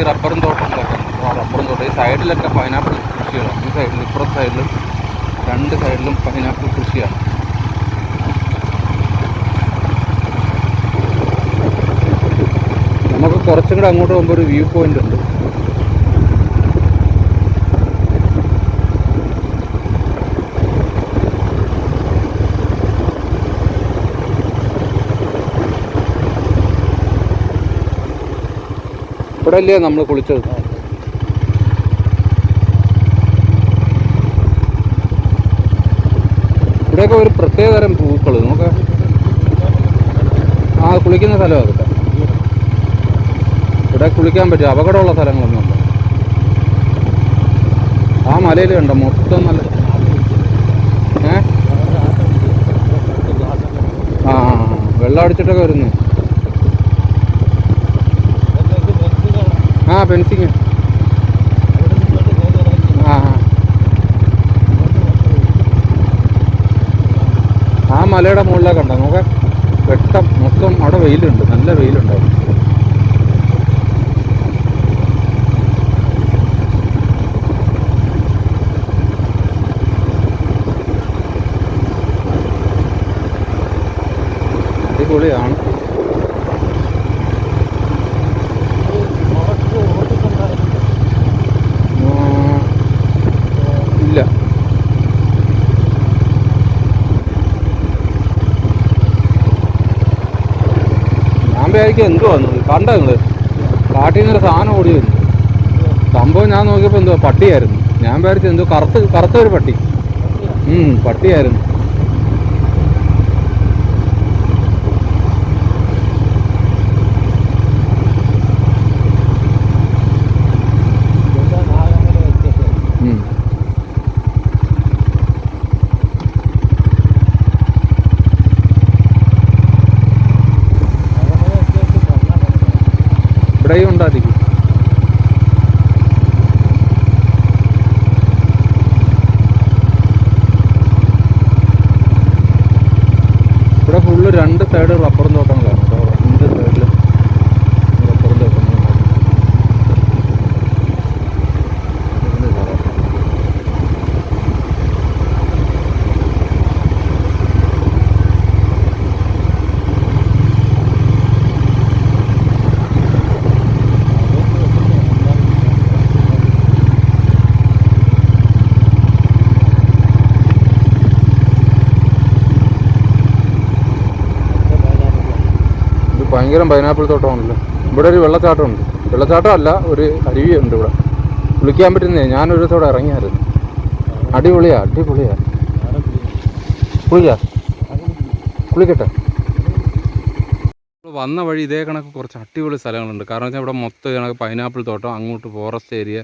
ഈ റബ്ബറും തോട്ടങ്ങളൊക്കെ റബ്ബറും തോട്ടം. ഈ സൈഡിലൊക്കെ പൈനാപ്പിൾ കൃഷിയാണ് ഈ സൈഡിൽ ഇപ്പുറത്തെ സൈഡിലും രണ്ട് സൈഡിലും പൈനാപ്പിൾ കൃഷിയാണ്. നമുക്ക് കുറച്ചും കൂടെ അങ്ങോട്ട് പോകുമ്പോൾ ഒരു വ്യൂ പോയിന്റ് ഉണ്ട്. ഇവിടെ അല്ലേ നമ്മൾ കുളിച്ചത്? ഇവിടെയൊക്കെ ഒരു പ്രത്യേകതരം പൂക്കൾ നോക്ക. ആ കുളിക്കുന്ന സ്ഥലമാണ് അതൊക്കെ ഇവിടെ കുളിക്കാൻ പറ്റും അപകടമുള്ള സ്ഥലങ്ങളൊന്നുമില്ല ആ മലയിൽ കണ്ടോ മൊത്തം നല്ല ഏ? ആ. വെള്ളം അടിച്ചിട്ടൊക്കെ വരുന്നു. ആ ഫെൻസിങ് ആ ആ. മലയുടെ മുകളിലൊക്കെ ഉണ്ടോ നോക്കാം. വെട്ടം. മൊത്തം അവിടെ വെയിലുണ്ട്. നല്ല വെയിലുണ്ടാവും. അടിപൊളിയാണ് ആ, ഇല്ല ഞാൻ എന്ത് വന്നു കണ്ടോ നിങ്ങൾ? കാട്ടിൽ നിന്നൊരു സാധനം ഓടി വന്നു. സംഭവം ഞാൻ നോക്കിയപ്പോൾ എന്തോ പട്ടിയായിരുന്നു. ഞാൻ വിചാരിച്ചു എന്തോ കറുത്ത് കറുത്ത ഒരു പട്ടി. പട്ടിയായിരുന്നു. ഉണ്ടായിരിക്കും ഇവിടെ ഫുള്ള് രണ്ട് സൈഡ് റബ്ബറും തോട്ടങ്ങളാണ് കേട്ടോ രണ്ട് സൈഡിലും റബ്ബറും തോട്ടങ്ങളാണ് ഇത് കുറവാ. ഇത് ഭയങ്കര പൈനാപ്പിൾ തോട്ടമാണല്ലോ. ഇവിടെ ഒരു വെള്ളച്ചാട്ടമുണ്ട്. വെള്ളച്ചാട്ടം അല്ല ഒരു അരുവിയുണ്ട് ഇവിടെ. കുളിക്കാൻ പറ്റുന്നേ. ഞാനൊരു ദിവസം ഇറങ്ങിയായിരുന്നു. അടിപൊളിയാ അടിപൊളിയാ. കുളിക്കാ? കുളിക്കട്ടെ. വന്ന വഴി ഇതേ കണക്ക് കുറച്ച് അടിപൊളി സ്ഥലങ്ങളുണ്ട്. കാരണം വെച്ചാൽ ഇവിടെ മൊത്തം കണക്ക് പൈനാപ്പിൾ തോട്ടം അങ്ങോട്ട് ഫോറസ്റ്റ് ഏരിയ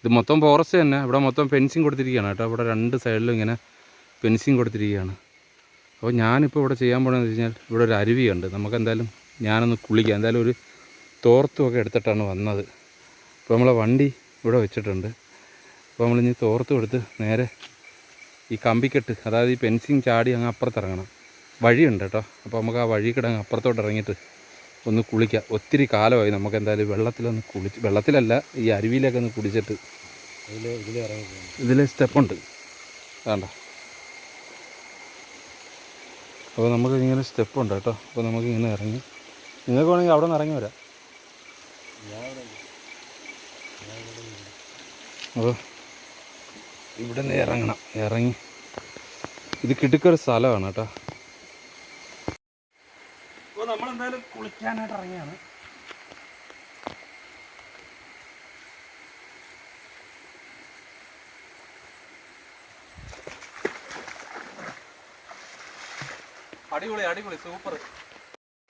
ഇത് മൊത്തം ഫോറസ്റ്റ് തന്നെ. ഇവിടെ മൊത്തം ഫെൻസിങ് കൊടുത്തിരിക്കുകയാണ് കേട്ടോ. ഇവിടെ രണ്ട് സൈഡിലും ഇങ്ങനെ ഫെൻസിങ് കൊടുത്തിരിക്കുകയാണ്. അപ്പോൾ ഞാനിപ്പോൾ ഇവിടെ ചെയ്യാൻ പോകണമെന്ന് വെച്ച് കഴിഞ്ഞാൽ ഇവിടെ ഒരു അരുവിയുണ്ട്. നമുക്ക് എന്തായാലും ഞാനൊന്ന് കുളിക്കാം. എന്തായാലും ഒരു തോർത്തുമൊക്കെ എടുത്തിട്ടാണ് വന്നത്. അപ്പോൾ നമ്മളെ വണ്ടി ഇവിടെ വെച്ചിട്ടുണ്ട്. അപ്പോൾ നമ്മളിനി തോർത്തും എടുത്ത് നേരെ ഈ കമ്പിക്കെട്ട് അതായത് ഈ പെൻസിങ് ചാടി അങ്ങ് അപ്പുറത്ത് ഇറങ്ങണം വഴിയുണ്ട് കേട്ടോ. അപ്പോൾ നമുക്ക് ആ വഴി കിടങ്ങ് അപ്പുറത്തോട്ട് ഇറങ്ങിയിട്ട് ഒന്ന് കുളിക്കാം. ഒത്തിരി കാലമായി നമുക്ക് എന്തായാലും വെള്ളത്തിലൊന്ന് കുളിച്ച് വെള്ളത്തിലല്ല ഈ അരുവിയിലൊക്കെ ഒന്ന് കുടിച്ചിട്ട് ഇതിൽ സ്റ്റെപ്പുണ്ട്. വേണ്ട. അപ്പോൾ നമുക്കിങ്ങനെ സ്റ്റെപ്പുണ്ട് കേട്ടോ. അപ്പോൾ നമുക്കിങ്ങനെ ഇറങ്ങി നിങ്ങൾക്ക് വേണമെങ്കിൽ അവിടെ നിന്ന് ഇറങ്ങി വരാം. അപ്പോൾ ഇവിടെ നിന്ന് ഇറങ്ങണം. ഇറങ്ങി. ഇത് കിടുക്കൊരു സ്ഥലമാണ് കേട്ടോ. അപ്പോൾ നമ്മളെന്തായാലും കുളിക്കാനായിട്ട് ഇറങ്ങിയാണ്. അടിപൊളി അടിപൊളി സൂപ്പർ.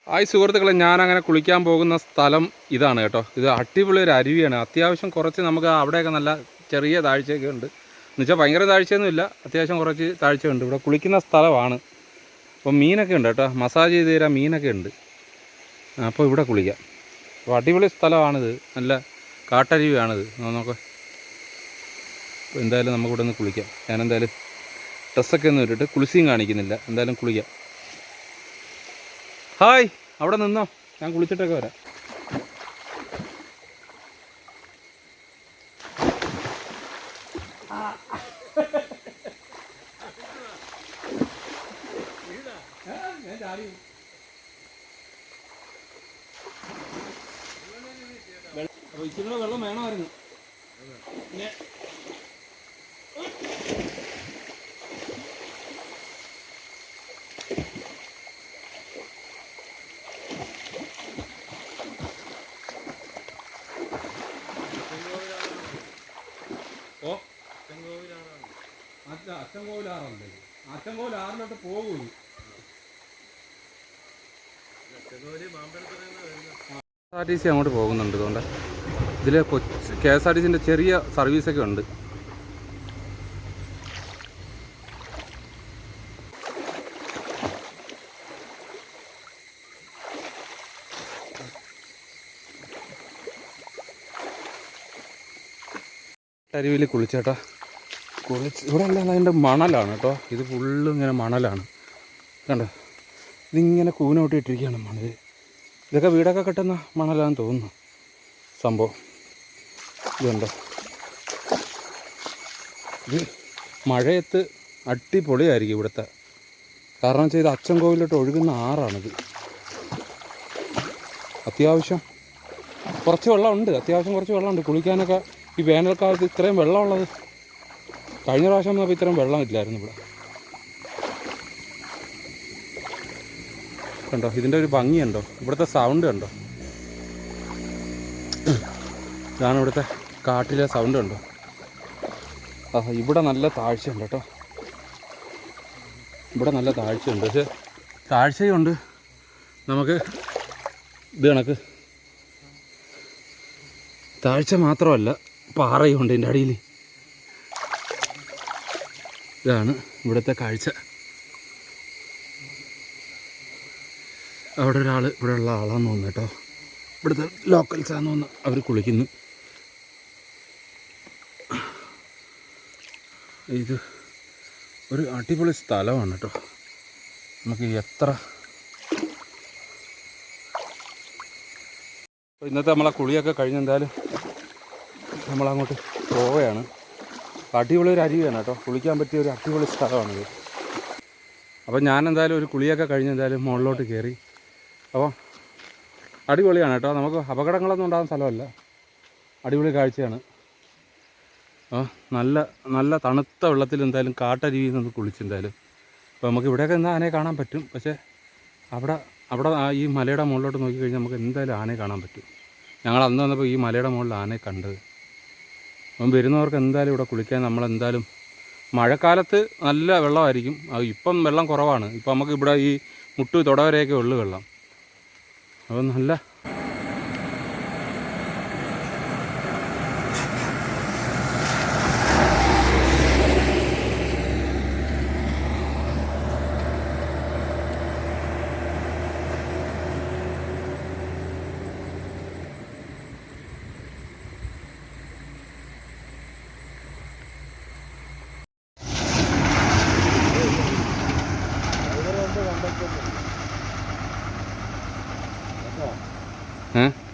ഹായ് സുഹൃത്തുക്കളെ ഞാൻ അങ്ങനെ കുളിക്കാൻ പോകുന്ന സ്ഥലം ഇതാണ് കേട്ടോ. ഇത് അടിപൊളി ഒരു അരുവിയാണ്. അത്യാവശ്യം കുറച്ച് നമുക്ക് അവിടെയൊക്കെ നല്ല ചെറിയ താഴ്ചയൊക്കെ ഉണ്ട്. എന്നുവെച്ചാൽ ഭയങ്കര താഴ്ചയൊന്നുമില്ല. അത്യാവശ്യം കുറച്ച് താഴ്ചയുണ്ട്. ഇവിടെ കുളിക്കുന്ന സ്ഥലമാണ്. അപ്പോൾ മീനൊക്കെ ഉണ്ട് കേട്ടോ. മസാജ് ചെയ്ത് തരാൻ മീനൊക്കെ ഉണ്ട്. അപ്പോൾ ഇവിടെ കുളിക്കാം. അപ്പോൾ അടിപൊളി സ്ഥലമാണിത്. നല്ല കാട്ടരുവിയാണിത്. നോക്ക. അപ്പോൾ എന്തായാലും നമുക്കിവിടെ നിന്ന് കുളിക്കാം. ഞാനെന്തായാലും ഡ്രസ്സൊക്കെ ഒന്നും ഇട്ടിട്ട് കുളിസിയും കാണിക്കുന്നില്ല. എന്തായാലും കുളിക്കാം. ഹായ് അവിടെ നിന്നോ. ഞാൻ കുളിച്ചിട്ടൊക്കെ വരാം. വെള്ളം വേണമായിരുന്നു. പിന്നെ അച്ഛ അച്ചൻകോവിലാറുണ്ട് അച്ചൻകോവിലാറിലോട്ട് പോകൂ ആർ ടി സി അങ്ങോട്ട് പോകുന്നുണ്ട് അതുകൊണ്ട് ഇതിൽ കൊച്ചു കെ എസ് ആർ ടി സിന്റെ ചെറിയ സർവീസൊക്കെ ഉണ്ട്. അരുവിയിൽ കുളിച്ചേട്ടാ. കുളിച്ച് ഇവിടെ അല്ല അതിന്റെ മണലാണ് കേട്ടോ. ഇത് ഫുള്ള് ഇങ്ങനെ മണലാണ്. കണ്ടോ? ഇതിങ്ങനെ കൂനോട്ടി ഇട്ടിരിക്കുകയാണ് മണൽ ഇതൊക്കെ വീടൊക്കെ കെട്ടുന്ന മണലാന്ന് തോന്നുന്നു സംഭവം. ഇതുണ്ടോ ഇത് മഴയത്ത് അടിപൊളിയായിരിക്കും ഇവിടുത്തെ. കാരണം ഇത് അച്ഛൻ കോവിലോട്ട് ഒഴുകുന്ന ആറാണിത്. അത്യാവശ്യം കുറച്ച് വെള്ളമുണ്ട്. അത്യാവശ്യം കുറച്ച് വെള്ളമുണ്ട്. കുളിക്കാനൊക്കെ ഈ വേനൽക്കാലത്ത് ഇത്രയും വെള്ളമുള്ളത് കഴിഞ്ഞ പ്രാവശ്യം വന്നപ്പോൾ ഇത്രയും വെള്ളം ഇല്ലായിരുന്നു ഇവിടെ. കണ്ടോ? ഇതിന്റെ ഒരു ഭംഗിയുണ്ടോ ഇവിടുത്തെ സൗണ്ട് കണ്ടോ? ഇതാണ് ഇവിടുത്തെ കാട്ടിലെ സൗണ്ട് കണ്ടോ? ആ ഇവിടെ നല്ല താഴ്ചയുണ്ട് കേട്ടോ. ഇവിടെ നല്ല താഴ്ചയുണ്ട്. പക്ഷേ താഴ്ചയുണ്ട്. നമുക്ക് ഇത് കണക്ക്. താഴ്ച മാത്രമല്ല പാറയുണ്ട് എന്റെ അടിയിൽ ഇതാണ് ഇവിടുത്തെ കാഴ്ച. അവിടെ ഒരാൾ ഇവിടെ ഉള്ള ആളാന്ന് തോന്നുന്നു കേട്ടോ. ഇവിടുത്തെ ലോക്കൽസാന്ന് തോന്നുന്നു അവർ കുളിക്കുന്നു. ഇത് ഒരു അടിപൊളി സ്ഥലമാണ് കേട്ടോ. നമുക്ക് എത്ര ഇന്നത്തെ നമ്മളെ കുളിയൊക്കെ കഴിഞ്ഞെന്തായാലും നമ്മളങ്ങോട്ട് പോവുകയാണ്. അടിപൊളി ഒരു അരുവിയാണ് കേട്ടോ. കുളിക്കാൻ പറ്റിയ ഒരു അടിപൊളി സ്ഥലമാണിത്. അപ്പോൾ ഞാൻ എന്തായാലും ഒരു കുളിയൊക്കെ കഴിഞ്ഞ് എന്തായാലും മുകളിലോട്ട് കയറി അപ്പോൾ അടിപൊളിയാണ് കേട്ടോ. നമുക്ക് അപകടങ്ങളൊന്നും ഉണ്ടാകുന്ന സ്ഥലമല്ല. അടിപൊളി കാഴ്ചയാണ്. നല്ല നല്ല തണുത്ത വെള്ളത്തിൽ എന്തായാലും കാട്ടരുവിയിൽ നിന്ന് കുളിച്ച് എന്തായാലും. അപ്പോൾ നമുക്ക് ഇവിടെയൊക്കെ എന്താ ആനയെ കാണാൻ പറ്റും. പക്ഷേ അവിടെ അവിടെ ഈ മലയുടെ മുകളിലോട്ട് നോക്കിക്കഴിഞ്ഞാൽ നമുക്ക് എന്തായാലും ആനയെ കാണാൻ പറ്റും. ഞങ്ങൾ അന്ന് വന്നപ്പോൾ ഈ മലയുടെ മുകളിൽ ആനയെ കണ്ടത്. അപ്പം വരുന്നവർക്ക് എന്തായാലും ഇവിടെ കുളിക്കാൻ നമ്മളെന്തായാലും മഴക്കാലത്ത് നല്ല വെള്ളമായിരിക്കും. ഇപ്പം വെള്ളം കുറവാണ്. ഇപ്പം നമുക്ക് ഇവിടെ ഈ മുട്ടു തുടവരെയൊക്കെ ഉള്ളു വെള്ളം. അപ്പം നല്ല Hm.